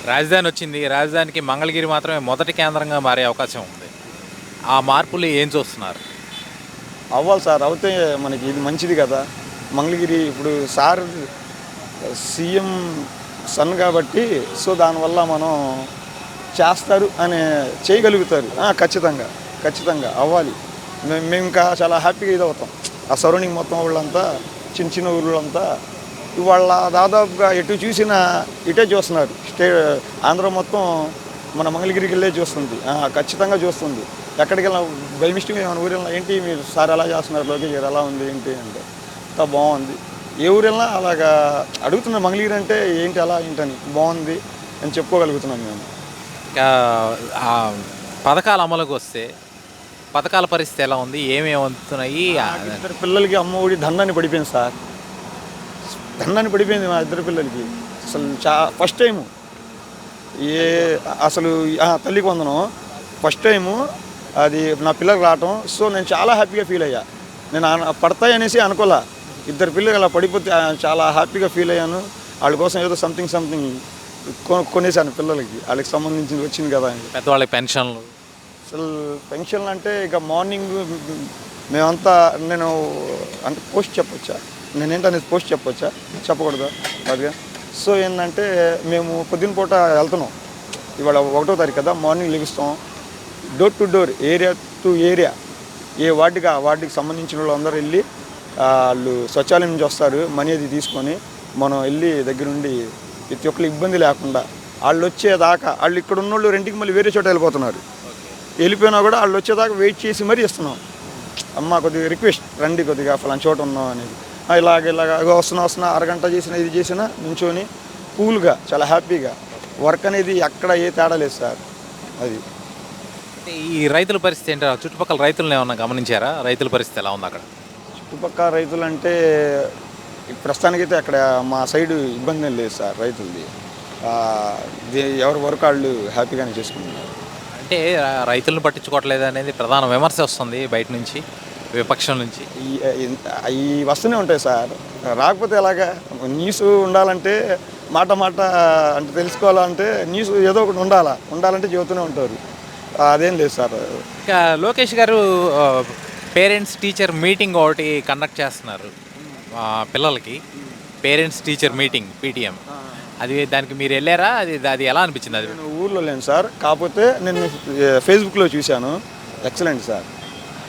రాజధాని వచ్చింది. రాజధానికి మంగళగిరి మాత్రమే మొదటి కేంద్రంగా మారే అవకాశం ఉంది. ఆ మార్పులు ఏం చూస్తున్నారు? అవ్వాలి సార్. అవుతే మనకి ఇది మంచిది కదా. మంగళగిరి ఇప్పుడు సార్ సీఎం సన్ కాబట్టి సో దానివల్ల మనం చేస్తారు అనే చేయగలుగుతారు. ఖచ్చితంగా. ఖచ్చితంగా అవ్వాలి. మేము మేము ఇంకా చాలా హ్యాపీగా ఇది అవుతాం. ఆ సరౌండింగ్ మొత్తం వాళ్ళంతా చిన్న చిన్న ఊళ్ళంతా ఇవాళ దాదాపుగా ఎటు చూసినా ఇటే చూస్తున్నారు. స్టే ఆంధ్ర మొత్తం మన మంగళగిరికి వెళ్ళే చూస్తుంది ఖచ్చితంగా చూస్తుంది. ఎక్కడికి వెళ్ళినా బై మిస్టేక్ ఏమైనా ఊరు వెళ్ళినా ఏంటి మీరు సార్ ఎలా చేస్తున్నారు? లోకేష్ గారు ఎలా ఉంది? ఏంటి అంటే అంతా బాగుంది. ఏ ఊరు వెళ్ళినా అలాగా అడుగుతున్నారు మంగళగిరి అంటే ఏంటి అలా ఏంటని బాగుంది అని చెప్పుకోగలుగుతున్నాం మేము. పథకాల అమలుకు వస్తే పథకాల పరిస్థితి ఎలా ఉంది? ఏమేమి అందుతున్నాయి? ఇద్దరు పిల్లలకి అమ్మ ఒడి దండాన్ని పడిపోయింది సార్. దండాన్ని పడిపోయింది మా ఇద్దరు పిల్లలకి. అసలు చా ఫస్ట్ టైము ఏ అసలు ఆ, తల్లికి వందనం. ఫస్ట్ టైము అది నా పిల్లలకు రావటం. సో నేను చాలా హ్యాపీగా ఫీల్ అయ్యా. నేను పడతాయి అనేసి అనుకోలే. ఇద్దరు పిల్లలు అలా పడిపోతే చాలా హ్యాపీగా ఫీల్ అయ్యాను. వాళ్ళ కోసం ఏదో సంథింగ్ సంథింగ్ కొనేసాను పిల్లలకి. వాళ్ళకి సంబంధించింది వచ్చింది కదా పెద్దవాళ్ళకి పెన్షన్లు అసలు పెన్షన్లు అంటే ఇక మార్నింగ్ మేమంతా నేను అంటే పోస్ట్ చెప్పొచ్చా? నేనేంటనేది పోస్ట్ చెప్పొచ్చా? చెప్పకూడదా? అదిగా. సో ఏంటంటే మేము పొద్దున పూట వెళ్తున్నాం. ఇవాళ ఒకటో తారీఖు కదా morning లెగుస్తాం. Door to door area to area ఏ వార్డుకి ఆ వార్డుకి సంబంధించిన వాళ్ళు అందరూ వెళ్ళి వాళ్ళు స్వచ్ఛాలయం నుంచి వస్తారు మనీ అది తీసుకొని మనం వెళ్ళి దగ్గరుండి ప్రతి ఒక్కరు ఇబ్బంది లేకుండా వాళ్ళు వచ్చేదాకా వాళ్ళు ఇక్కడ ఉన్న వాళ్ళు రెంటికి మళ్ళీ వేరే చోట వెళ్ళిపోతున్నారు. వెళ్ళిపోయినా కూడా వాళ్ళు వచ్చేదాకా వెయిట్ చేసి మరీ ఇస్తున్నాం. అమ్మ కొద్దిగా రిక్వెస్ట్ రండి కొద్దిగా ఫలాన్ చోట ఉన్నాం అనేది. ఇలాగ ఇలాగ వస్తున్నా వస్తున్నా అరగంట చేసిన ఇది చేసినా నుంచొని కూల్గా చాలా హ్యాపీగా వర్క్ అనేది ఎక్కడ ఏ తేడా లేదు సార్. అది. ఈ రైతుల పరిస్థితి ఏంటో చుట్టుపక్కల రైతులను ఏమన్నా గమనించారా? రైతుల పరిస్థితి ఎలా ఉంది అక్కడ? చుట్టుపక్కల రైతులు అంటే ప్రస్తుతానికైతే అక్కడ మా సైడ్ ఇబ్బంది లేదు సార్ రైతులది. ఎవరి వర్క్ వాళ్ళు హ్యాపీగానే చేసుకుంటున్నారు. అంటే రైతులను పట్టించుకోవట్లేదు అనేది ప్రధాన విమర్శ వస్తుంది బయట నుంచి. విపక్షం నుంచి? ఈ ఈ వస్తూనే ఉంటాయి సార్. రాకపోతే ఎలాగా? న్యూస్ ఉండాలంటే మాట మాట అంటే తెలుసుకోవాలంటే న్యూస్ ఏదో ఒకటి ఉండాలా? ఉండాలంటే చెబుతూనే ఉంటారు. అదేం లేదు సార్. ఇంకా లోకేష్ గారు పేరెంట్స్ టీచర్ మీటింగ్ ఒకటి కండక్ట్ చేస్తున్నారు పిల్లలకి. Parents teacher meeting PTM. అది దానికి మీరు వెళ్ళారా? అది అది ఎలా అనిపించింది అది? నేను ఊర్లో లేను సార్. కాకపోతే నేను ఫేస్బుక్లో చూశాను. Excellent sir.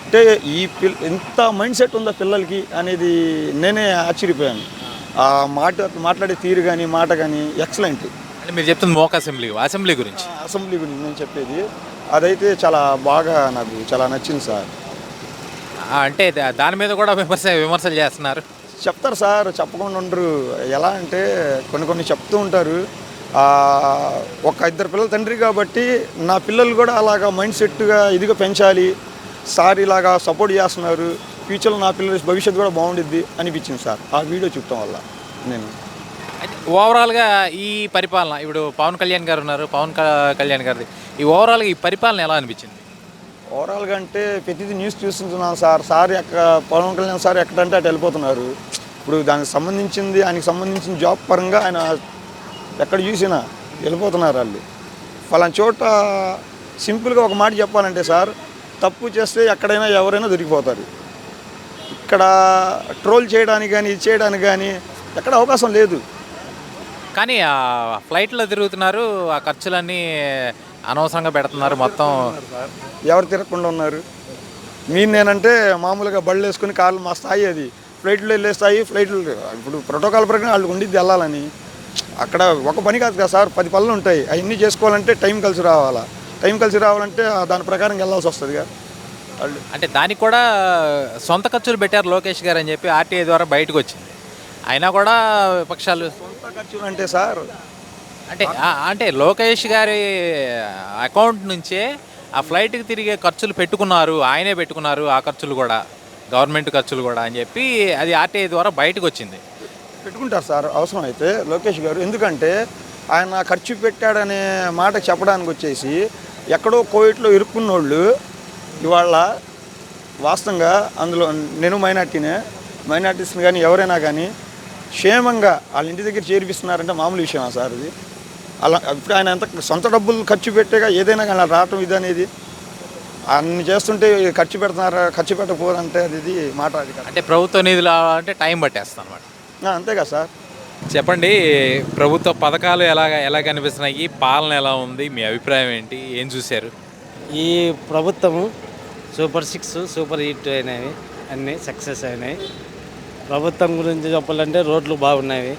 అంటే ఈ పిల్ ఎంత మైండ్ సెట్ ఉందా పిల్లలకి అనేది నేనే ఆశ్చర్యపోయాను. ఆ మాట మాట్లాడే తీరు కానీ మాట కానీ ఎక్సలెంట్ అంటే మీరు చెప్తుంది మోక్ అసెంబ్లీ అసెంబ్లీ గురించి. అసెంబ్లీ గురించి నేను చెప్పేది. అదైతే చాలా బాగా నాకు చాలా నచ్చింది సార్. అంటే దాని మీద కూడా విమర్శ విమర్శలు చేస్తున్నారు. చెప్తారు సార్ చెప్పకుండా ఉండరు. ఎలా అంటే కొన్ని కొన్ని చెప్తూ ఉంటారు. ఒక ఇద్దరు పిల్లల తండ్రి కాబట్టి నా పిల్లలు కూడా అలాగా మైండ్ సెట్గా ఇదిగా పెంచాలి. సార్ ఇలాగా సపోర్ట్ చేస్తున్నారు. ఫ్యూచర్లో నా పిల్లల భవిష్యత్తు కూడా బాగుండిద్ది అనిపించింది సార్. ఆ వీడియో చూడటం వల్ల నేను. ఓవరాల్గా ఈ పరిపాలన ఇప్పుడు పవన్ కళ్యాణ్ గారు ఉన్నారు పవన్ కళ్యాణ్ గారిది. ఈ ఓవరాల్గా ఈ పరిపాలన ఎలా అనిపించింది? ఓవరాల్గా అంటే ప్రతిదీ న్యూస్ చూస్తున్నాం సార్. సార్ ఎక్కడ పవన్ కళ్యాణ్ సార్ ఎక్కడంటే అటు వెళ్ళిపోతున్నారు. ఇప్పుడు దానికి సంబంధించింది ఆయనకి సంబంధించిన జాబ్ పరంగా ఆయన ఎక్కడ చూసినా వెళ్ళిపోతున్నారు వాళ్ళు. ఫలానా చోట సింపుల్గా ఒక మాట చెప్పాలంటే సార్ తప్పు చేస్తే ఎక్కడైనా ఎవరైనా దొరికిపోతారు. ఇక్కడ ట్రోల్ చేయడానికి కానీ ఇది చేయడానికి కానీ ఎక్కడ అవకాశం లేదు. కానీ ఆ ఫ్లైట్లో తిరుగుతున్నారు ఆ ఖర్చులన్నీ అనవసరంగా పెడుతున్నారు మొత్తం. ఎవరు తిరగకుండా ఉన్నారు. మీరు నేనంటే మామూలుగా బళ్ళు వేసుకుని కార్లు మా స్థాయి అది. ఫ్లైట్లో వెళ్ళే స్థాయి ఫ్లైట్లు ఇప్పుడు ప్రోటోకాల్ ప్రకారం వాళ్ళు ఉండిద్ది వెళ్ళాలని. అక్కడ ఒక పని కాదు కదా సార్ పది పనులు ఉంటాయి. అవన్నీ చేసుకోవాలంటే టైం కలిసి రావాలా. టైం కలిసి రావాలంటే దాని ప్రకారం వెళ్ళాల్సి వస్తుందిగా. వాళ్ళు అంటే దానికి కూడా సొంత ఖర్చులు పెట్టారు లోకేష్ గారు అని చెప్పి ఆర్టీఐ ద్వారా బయటకు వచ్చింది అయినా కూడా విపక్షాలు సొంత ఖర్చులు అంటే సార్ అంటే అంటే లోకేష్ గారి అకౌంట్ నుంచే ఆ ఫ్లైట్కి తిరిగే ఖర్చులు పెట్టుకున్నారు ఆయనే పెట్టుకున్నారు ఆ ఖర్చులు కూడా గవర్నమెంట్ ఖర్చులు కూడా అని చెప్పి అది ఆర్టీఐ ద్వారా బయటకు వచ్చింది పెట్టుకుంటారు సార్ అవసరం అయితే లోకేష్ గారు. ఎందుకంటే ఆయన ఖర్చు పెట్టాడనే మాట చెప్పడానికి వచ్చేసి ఎక్కడో కోవిడ్లో ఇరుక్కున్నోళ్ళు ఇవాళ వాస్తవంగా అందులో నేను మైనార్టీనే మైనార్టీస్ని కానీ ఎవరైనా కానీ క్షేమంగా వాళ్ళ ఇంటి దగ్గర చేర్పిస్తున్నారంటే మామూలు విషయమా సార్ ఇది? అలా ఇప్పుడు ఆయన ఎంత సొంత డబ్బులు ఖర్చు పెట్టేగా ఏదైనా కానీ అలా రావటం ఇది అనేది అన్ని చేస్తుంటే ఖర్చు పెడుతున్నారా ఖర్చు పెట్టకపోదంటే అది ఇది మాట అది కాదు. అంటే ప్రభుత్వ నిధులు అంటే టైం పట్టేస్తాను అనమాట అంతే కదా సార్. చెప్పండి ప్రభుత్వ పథకాలు ఎలా ఎలా కనిపిస్తున్నాయి? పాలన ఎలా ఉంది? మీ అభిప్రాయం ఏంటి? ఏం చూశారు? ఈ ప్రభుత్వము సూపర్ సిక్స్ సూపర్ హిట్ అయినవి అన్నీ సక్సెస్ అయినాయి. ప్రభుత్వం గురించి చెప్పాలంటే రోడ్లు బాగున్నాయి.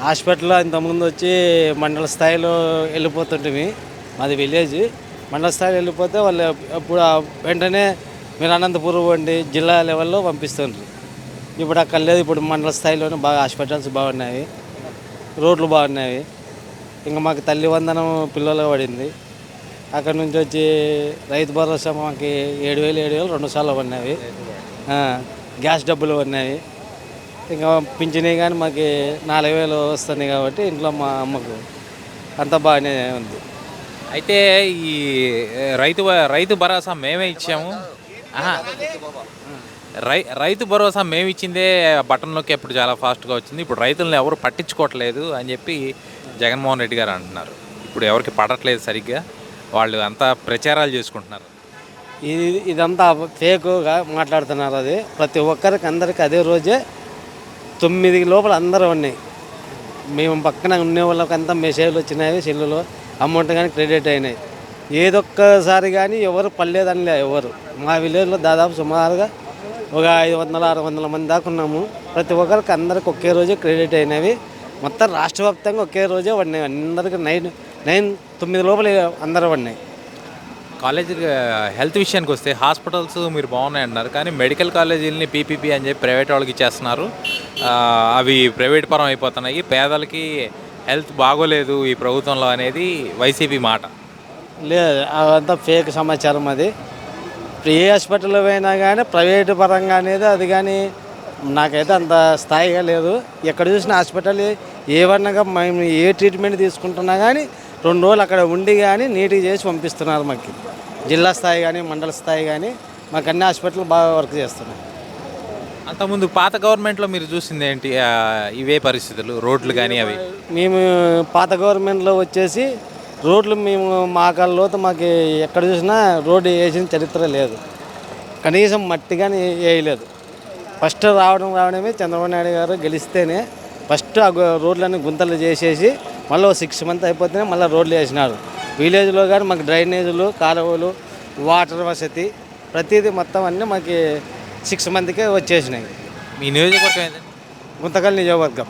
హాస్పిటల్లో ఇంతకుముందు వచ్చి మండల స్థాయిలో వెళ్ళిపోతుంటిమి. మాది విలేజ్. మండల స్థాయిలో వెళ్ళిపోతే వాళ్ళు అప్పుడు వెంటనే మీరు అనంతపురం వండి జిల్లా లెవెల్లో పంపిస్తుండ్రు. ఇప్పుడు అక్కడ లేదు ఇప్పుడు మండల స్థాయిలోనే బాగా హాస్పిటల్స్ బాగున్నాయి రోడ్లు బాగున్నాయి. ఇంకా మాకు తల్లి వందనం పిల్లలు పడింది. అక్కడ నుంచి వచ్చి రైతు భరోసా మాకు ఏడు వేలు ఏడు వేలు రెండు సార్లు ఉన్నాయి గ్యాస్ డబ్బులు పడినాయి. ఇంకా పింఛనే కానీ మాకు నాలుగు వేలు వస్తుంది కాబట్టి ఇంట్లో మా అమ్మకు అంత బాగానే ఉంది. అయితే ఈ రైతు రైతు భరోసా మేమే ఇచ్చాము. రై రైతు భరోసా మేము ఇచ్చిందే బటన్ ఎప్పుడు చాలా ఫాస్ట్గా వచ్చింది. ఇప్పుడు రైతులను ఎవరు పట్టించుకోవట్లేదు అని చెప్పి జగన్మోహన్ రెడ్డి గారు అంటున్నారు. ఇప్పుడు ఎవరికి పడట్లేదు సరిగ్గా. వాళ్ళు అంతా ప్రచారాలు చేసుకుంటున్నారు. ఇది ఇదంతా ఫేక్గా మాట్లాడుతున్నారు అది. ప్రతి ఒక్కరికి అందరికి అదే రోజే తొమ్మిది లోపల అందరూ ఉన్నాయి. మేము పక్కన ఉండే వాళ్ళకంతా మెసేజ్లు వచ్చినాయి సెల్లులో అమౌంట్ కానీ క్రెడిట్ అయినాయి. ఏదొక్కసారి కానీ ఎవరు పడలేదని ఎవరు. మా విలేజ్లో దాదాపు సుమారుగా ఒక ఐదు వందల ఆరు వందల మంది దాకా ఉన్నాము. ప్రతి ఒక్కరికి అందరికి ఒకే రోజే క్రెడిట్ అయినవి. మొత్తం రాష్ట్ర వ్యాప్తంగా ఒకే రోజే పడినాయి. అందరికి నైన్ నైన్ తొమ్మిది లోపల అందరూ పడినాయి. కాలేజీ హెల్త్ విషయానికి వస్తే హాస్పిటల్స్ మీరు బాగున్నాయి అంటున్నారు కానీ మెడికల్ కాలేజీలని పీపీపీ అని చెప్పి ప్రైవేట్ వాళ్ళకి ఇచ్చేస్తున్నారు. అవి ప్రైవేట్ పరం అయిపోతున్నాయి. పేదలకి హెల్త్ బాగోలేదు ఈ ప్రభుత్వంలో అనేది వైసీపీ మాట. లేదు అదంతా ఫేక్ సమాచారం అది. ఏ హాస్పిటల్ పోయినా కానీ ప్రైవేట్ పరంగా అనేది అది కానీ నాకైతే అంత స్థాయిగా లేదు. ఎక్కడ చూసిన హాస్పిటల్ ఏమన్నా మేము ఏ ట్రీట్మెంట్ తీసుకుంటున్నా కానీ రెండు రోజులు అక్కడ ఉండి కానీ నీట్గా చేసి పంపిస్తున్నారు మాకు. జిల్లా స్థాయి కానీ మండల స్థాయి కానీ మాకు అన్ని హాస్పిటల్ బాగా వర్క్ చేస్తున్నాయి. అంతకుముందు పాత గవర్నమెంట్లో మీరు చూసింది ఏంటి? ఇవే పరిస్థితులు రోడ్లు కానీ అవి. మేము పాత గవర్నమెంట్లో వచ్చేసి రోడ్లు మేము మా కాళ్ళలోత మాకు ఎక్కడ చూసినా రోడ్డు వేసిన చరిత్ర లేదు. కనీసం మట్టి కానీ వేయలేదు. ఫస్ట్ రావడం రావడమే చంద్రబాబు నాయుడు గారు గెలిస్తేనే ఫస్ట్ ఆ రోడ్లన్నీ గుంతలు చేసేసి మళ్ళీ సిక్స్ మంత్ అయిపోతేనే మళ్ళీ రోడ్లు వేసినారు. విలేజ్లో కానీ మాకు డ్రైనేజీలు కాలువలు వాటర్ వసతి ప్రతిదీ మొత్తం అన్నీ మాకు సిక్స్ మంత్కే వచ్చేసినాయి. మీ నియోజకవర్గం గుంతకల్ నియోజకవర్గం.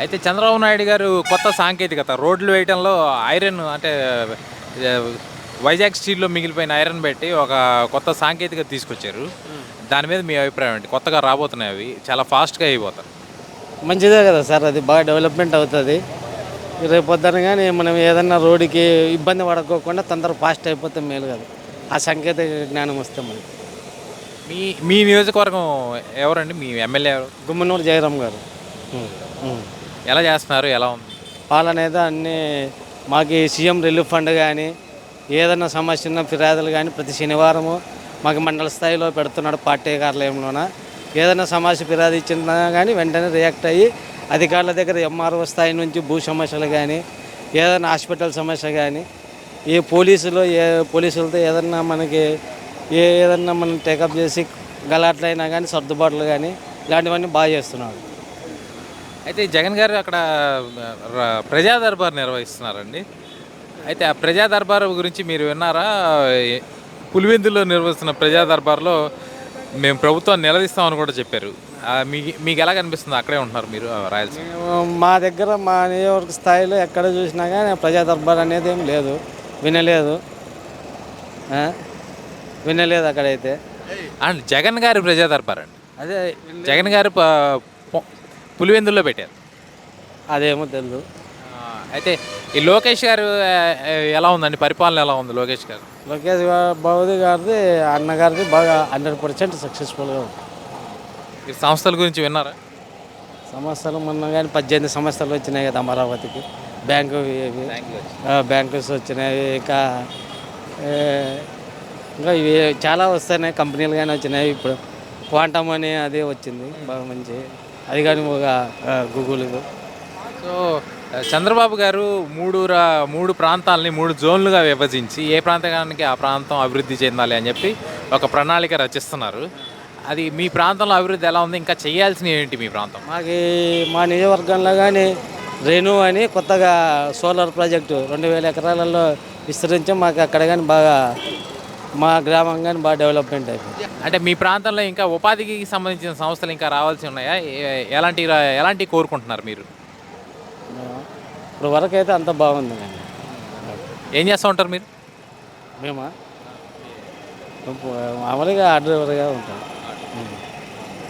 అయితే చంద్రబాబు నాయుడు గారు కొత్త సాంకేతికత. రోడ్లు వేయడంలో ఐరన్ అంటే వైజాగ్ స్టీల్లో మిగిలిపోయిన ఐరన్ పెట్టి ఒక కొత్త సాంకేతికత తీసుకొచ్చారు. దాని మీద మీ అభిప్రాయం ఏంటి? కొత్తగా రాబోతున్నాయి అవి. చాలా ఫాస్ట్గా అయిపోతారు మంచిదే కదా సార్. అది బాగా డెవలప్మెంట్ అవుతుంది. రేపు పొద్దున కానీ మనం ఏదన్నా రోడ్డుకి ఇబ్బంది పడకోకుండా తొందర ఫాస్ట్ అయిపోతే మేలు కదా. ఆ సాంకేతిక జ్ఞానం వస్తే మనకి. మీ మీ నియోజకవర్గం ఎవరండి? మీ ఎమ్మెల్యే ఎవరు? గుమ్మనూరు జయరామ్ గారు. ఎలా చేస్తున్నారు? ఎలా ఉంది? పాలన అయితే అన్నీ మాకు సీఎం రిలీఫ్ ఫండ్ కానీ ఏదైనా సమస్య ఉన్న ఫిర్యాదులు కానీ ప్రతి శనివారము మాకు మండల స్థాయిలో పెడుతున్నాడు పార్టీ కార్యాలయంలోన. ఏదైనా సమస్య ఫిర్యాదు ఇచ్చినా కానీ వెంటనే రియాక్ట్ అయ్యి అధికారుల దగ్గర ఎంఆర్ఓ స్థాయి నుంచి భూ సమస్యలు కానీ ఏదైనా హాస్పిటల్ సమస్య కానీ ఏ పోలీసులు ఏ పోలీసులతో ఏదన్నా మనకి ఏ ఏదన్నా మనం టేకప్ చేసి గలాట్లైనా కానీ సర్దుబాట్లు కానీ ఇలాంటివన్నీ బాగా చేస్తున్నాడు. అయితే జగన్ గారు అక్కడ ప్రజా దర్బార్ నిర్వహిస్తున్నారండి. అయితే ఆ ప్రజా దర్బార్ గురించి మీరు విన్నారా? పులివెందులో నిర్వహిస్తున్న ప్రజా దర్బార్లో మేము ప్రభుత్వాన్ని నిలదీస్తామని కూడా చెప్పారు. మీకు మీకు ఎలా కనిపిస్తుంది? అక్కడే ఉంటున్నారు మీరు రాయలసీమ. మా దగ్గర మా నియోజకవర్గ స్థాయిలో ఎక్కడ చూసినా కానీ ప్రజా దర్బార్ అనేది ఏం లేదు. వినలేదు? వినలేదు అక్కడైతే. అండ్ జగన్ గారి ప్రజా దర్బార్ అండి. అదే జగన్ గారు పులివెందుల్లో పెట్టారు. అదేమో తెలియదు ఆ, అయితే ఈ లోకేష్ గారు ఆ, ఎలా ఉందండి? పరిపాలన ఎలా ఉంది లోకేష్ గారు? లోకేష్ గా- బాబుది గారిది అన్నగారిది బాగా హండ్రెడ్ పర్సెంట్ సక్సెస్ఫుల్గా ఉంది. ఈ సంస్థల గురించి విన్నారా? సంవత్సరం మొన్న కానీ పద్దెనిమిది సంవత్సరాలు వచ్చినాయి కదా అమరావతికి. బ్యాంకు ఇవి బ్యాంకుస్ వచ్చినాయి. ఇంకా ఏ, ఇంకా ఇవి చాలా వస్తున్నాయి. కంపెనీలు కానీ వచ్చినాయి. ఇప్పుడు క్వాంటమ్ అని అది వచ్చింది. బాగా మంచి అది కానీ ఒక గూగుల్ సో చంద్రబాబు గారు మూడు రా మూడు ప్రాంతాలని మూడు జోన్లుగా విభజించి ఏ ప్రాంతానికి ఆ ప్రాంతం అభివృద్ధి చెందాలి అని చెప్పి ఒక ప్రణాళిక రచిస్తున్నారు. అది మీ ప్రాంతంలో అభివృద్ధి ఎలా ఉంది? ఇంకా చేయాల్సినవి ఏంటి మీ ప్రాంతం? మాకు మా నియోజకవర్గంలో కానీ రెను అని కొత్తగా సోలార్ ప్రాజెక్టు రెండు వేల ఎకరాలలో విస్తరించి మాకు అక్కడ కానీ బాగా మా గ్రామం కానీ బాగా డెవలప్మెంట్ అయిపోయింది అంటే మీ ప్రాంతంలో ఇంకా ఉపాధికి సంబంధించిన సంస్థలు ఇంకా రావాల్సి ఉన్నాయా? ఏ- ఎలాంటి ఎలాంటి కోరుకుంటున్నారు మీరు? ఇప్పుడు వరకు అయితే అంత బాగుంది. కానీ ఏం చేస్తూ ఉంటారు మీరు? మేమా? మామూలుగా ఆర్డర్గా ఉంటాం.